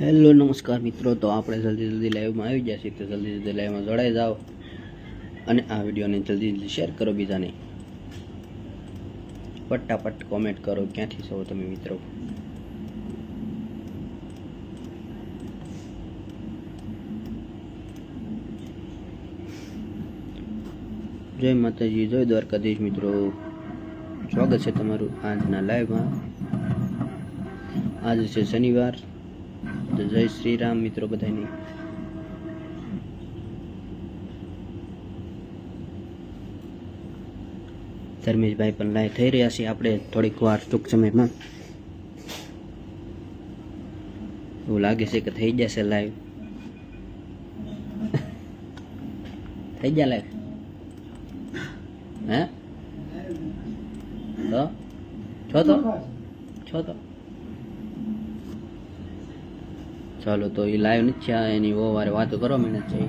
Hello, નમસ્કાર મિત્રો. તો આપણે જલ્દી જલ્દી લાઈવમાં આવી જશે તો જલ્દી જલ્દી લાઈવમાં જોડાઈ જાઓ. અને આ વિડીયોને જલ્દી જલ્દી શેર કરો બીજાને. ફટાફટ કોમેન્ટ કરો ક્યાંથી છો તમે મિત્રો? જય માતાજી, જય દ્વારકાધીશ મિત્રો. સ્વાગત છે તમારું આજના લાઈવમાં આજે છે શનિવાર. તો જય શ્રી રામ મિત્રો બધાને. ધર્મેશભાઈ પણ લાઈવ થઈ રહ્યા છે. આપણે થોડીક વાર ટૂંક સમયમાં. એવું લાગે છે કે થઈ જશે લાઈવ થઈ ગયા લાઈવ હે? છો તો? છો તો? ચાલો તો એ લાઈવ નથી થયા, એની બહુ વારે વાતો કરો મને છે.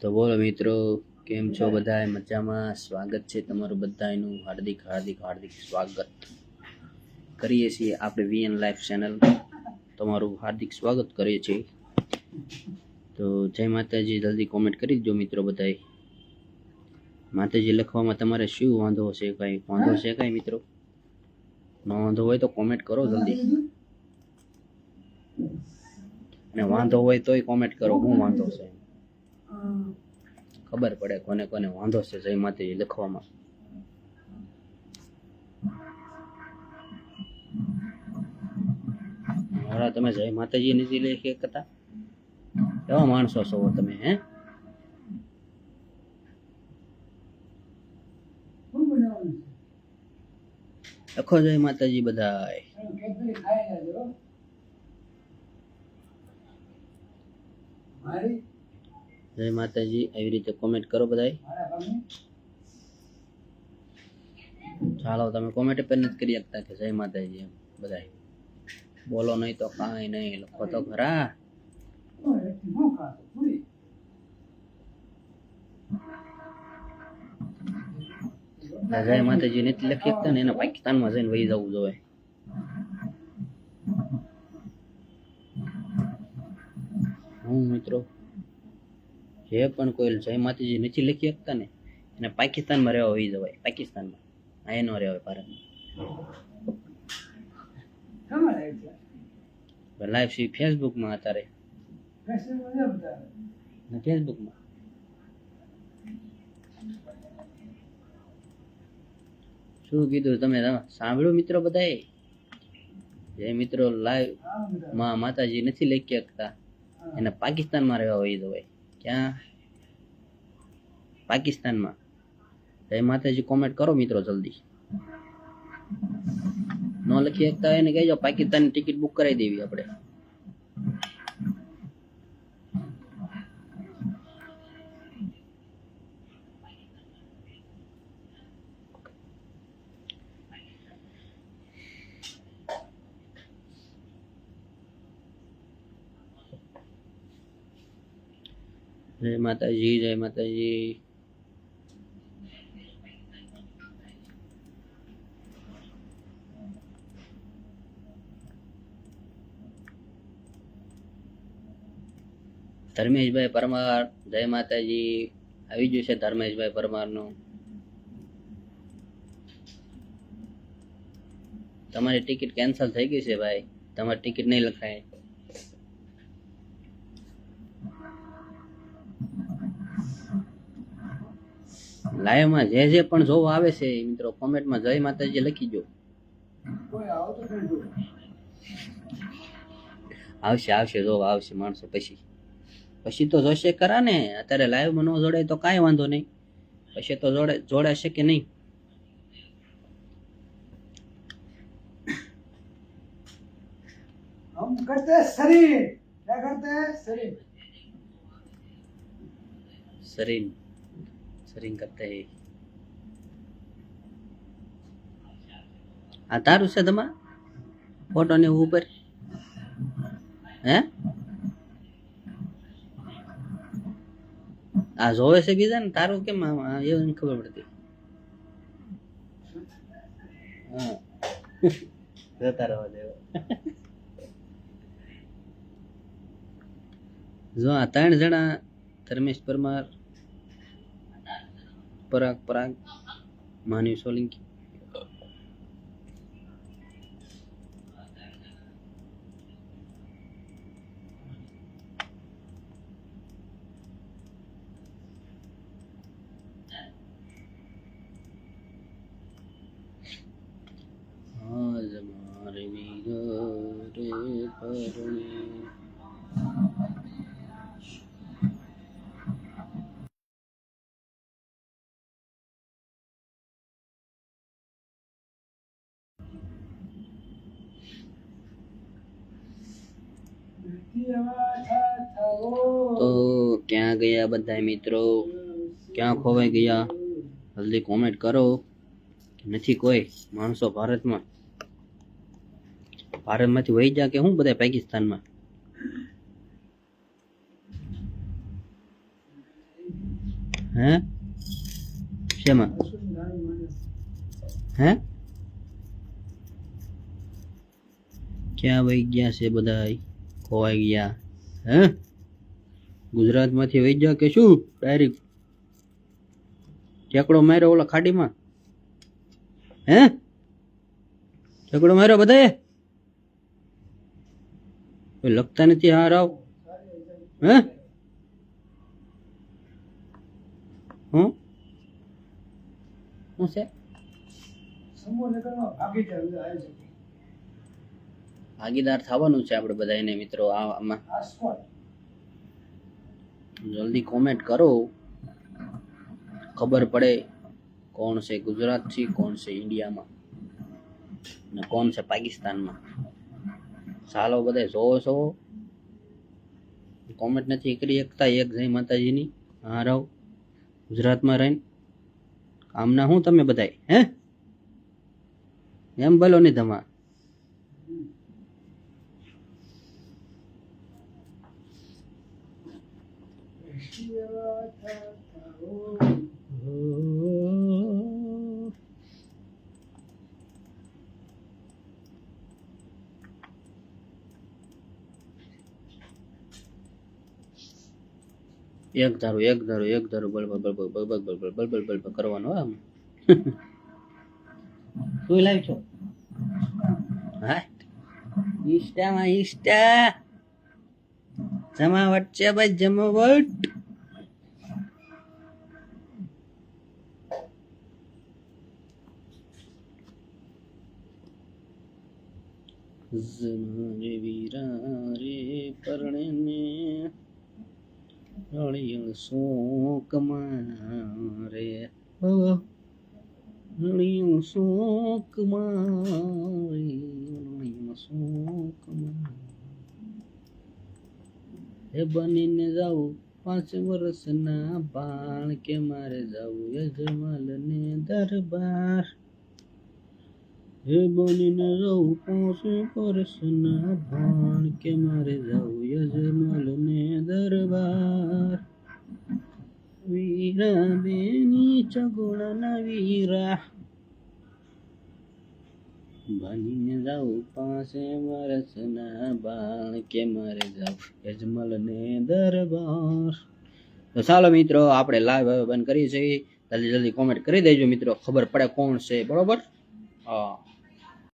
તો બોલો મિત્રો, કેમ છો બધા મજામાં? સ્વાગત છે તમારું બધાનું હાર્દિક હાર્દિક હાર્દિક સ્વાગત કરીએ છીએ આપણે વીએન લાઈફ ચેનલ તમારું હાર્દિક સ્વાગત કરીએ છીએ. તો જય માતાજી, જલ્દી કોમેન્ટ કરી દો મિત્રો બધાએ માતાજી લખવામાં તમારે શું વાંધો છે કઈ? વાંધો છે કઈ મિત્રો? ન વાંધો હોય તો કોમેન્ટ કરો જલ્દી. અને વાંધો હોય તોય કોમેન્ટ કરો, હું વાંધો છે? ખબર પડે કોને કોને વાંધો છે જય માતાજી લખવામાં. મારા તમે જય માતાજી નથી લખી શકતા એવા માણસો છો તમે, હે? લખો જય માતાજી બધાય. જય માતાજી એવી રીતે કોમેન્ટ કરો બધાય. ચાલો, તમે કોમેન્ટ પર નથી કરી શકતા કે જય માતાજી એમ, બધાય. બોલો નહીં તો કાંઈ નહીં, લખો તો ખરા. જય માતાજી નથી લખી શકતા ને એને પાકિસ્તાનમાં જઈને વહી જવું જોઈએ. હું મિત્રો જે પણ કોઈ જય માતાજી નથી લખી શકતા ને એને પાકિસ્તાનમાં રહેવા વહી જવાય પાકિસ્તાનમાં. આ એનો રહેવાય ભારતમાં. લાઈવ સી ફેસબુકમાં અત્યારે? ફેસબુકમાં શું કીધું તમે? સાંભળ્યું મિત્રો બધાએ? જે મિત્રો લાઈવમાં માતાજી નથી લખી શકતા એને પાકિસ્તાનમાં રહેવા હોય. તો ભાઈ ક્યાં? પાકિસ્તાનમાં. જય માતાજી કોમેન્ટ કરો મિત્રો જલ્દી. ન લખી શકતા હોય ને કહેજો, પાકિસ્તાનની ટિકિટ બુક કરાવી દેવી આપણે. જય માતાજી જય માતાજી ધર્મેશભાઈ પરમાર જય માતાજી આવી ગયું છે ધર્મેશભાઈ પરમારનું. તમારી ટિકિટ કેન્સલ થઈ ગઈ છે ભાઈ. તમારી ટિકિટ નહીં લખાય. લાઈવમાં જે જે પણ જોવા આવે છે એ મિત્રો કોમેન્ટમાં જય માતાજી લખી દો આવશે આવશે જોવા આવશે માણસો પછી પછી તો જોશે ખરા ને અત્યારે લાઈવમાં ન જોડાય તો કાંઈ વાંધો નહીં પછી તો જોડે જોડાશે કે નહીં हम करते हैं शरीर क्या करते हैं शरीर સરીન કરતા આ તારું છે તમાર ફોટો ને ઉપર હે આ જોવે છે બીજા ને તારું કેમ નથી ખબર પડતી જતા રહો દેવો જો આ ત્રણ જણા ધર્મેશ પરમાર પરાગ પરાગ માનવી સોલંકી आज मारे रे परमे તો ક્યાં ગયા બધા મિત્રો ક્યાં ખોવાઈ ગયા જલ્દી કોમેન્ટ કરો નથી કોઈ માણસો ભારતમાં. ભારતમાંથી વહી જા કે હું બધા પાકિસ્તાનમાં? હે? શેમાં? હે? ક્યાં વહી ગયા છે બધા ખોવાઈ ગયા. હે? ગુજરાતમાંથી વહી જા કે શું? ડાયરેક્ટ ટેકડો માર્યો ઓલા ખાડીમાં? હે? ટેકડો માર્યો બધાએ? લખતા નથી હાર આવ. હે? હું? શું છે? ભાગીદાર થવાનું છે આપણે બધા એને મિત્રો આમાં. જલ્દી કોમેન્ટ કરો. ખબર પડે કોણ છે ગુજરાત છે કોણ છે ઇન્ડિયામાં ને કોણ છે પાકિસ્તાનમાં. ચાલો બધા જોવો છો કોમેન્ટ નથી કરી એકતા એક જય માતાજીની. હા, રહો. ગુજરાતમાં રહીને. કામના હું તમે બધાય, હે? એમ બોલો ને તમારે. એક ધારો એક ધારો એક ધારો બળબળ બળબળ બળબળ બળબળ બળબળ બળબળ કરવાનો આમ શું લાવી છો હા ઈસ્ટામાં ઈસ્ટા જમાવટ છે ભાઈ જમાવટ જમારે વીરા રે પરણને હળિયળ મારે હળિયળ શોક મારે હળિયળ શોક હે બનીને જાઉં પાંચ વર્ષના બાણ કે મારે જાવું યજમાલને દરબાર. હે બોલીને જાઉં પાંચ પરસના ભાણ કે મારે જવું યજમાલ ને દરબાર. વીરા બેની ચગુણના વીરા. બનીને જાઉં પાસે વરસના બાળ કે મારે જાઉં યજમલ દરબાર. તો ચાલો મિત્રો, આપણે લાઈવ બંધ કરીએ છીએ. જલ્દી જલ્દી કોમેન્ટ કરી દેજો મિત્રો, ખબર પડે કોણ છે, બરોબર? હા.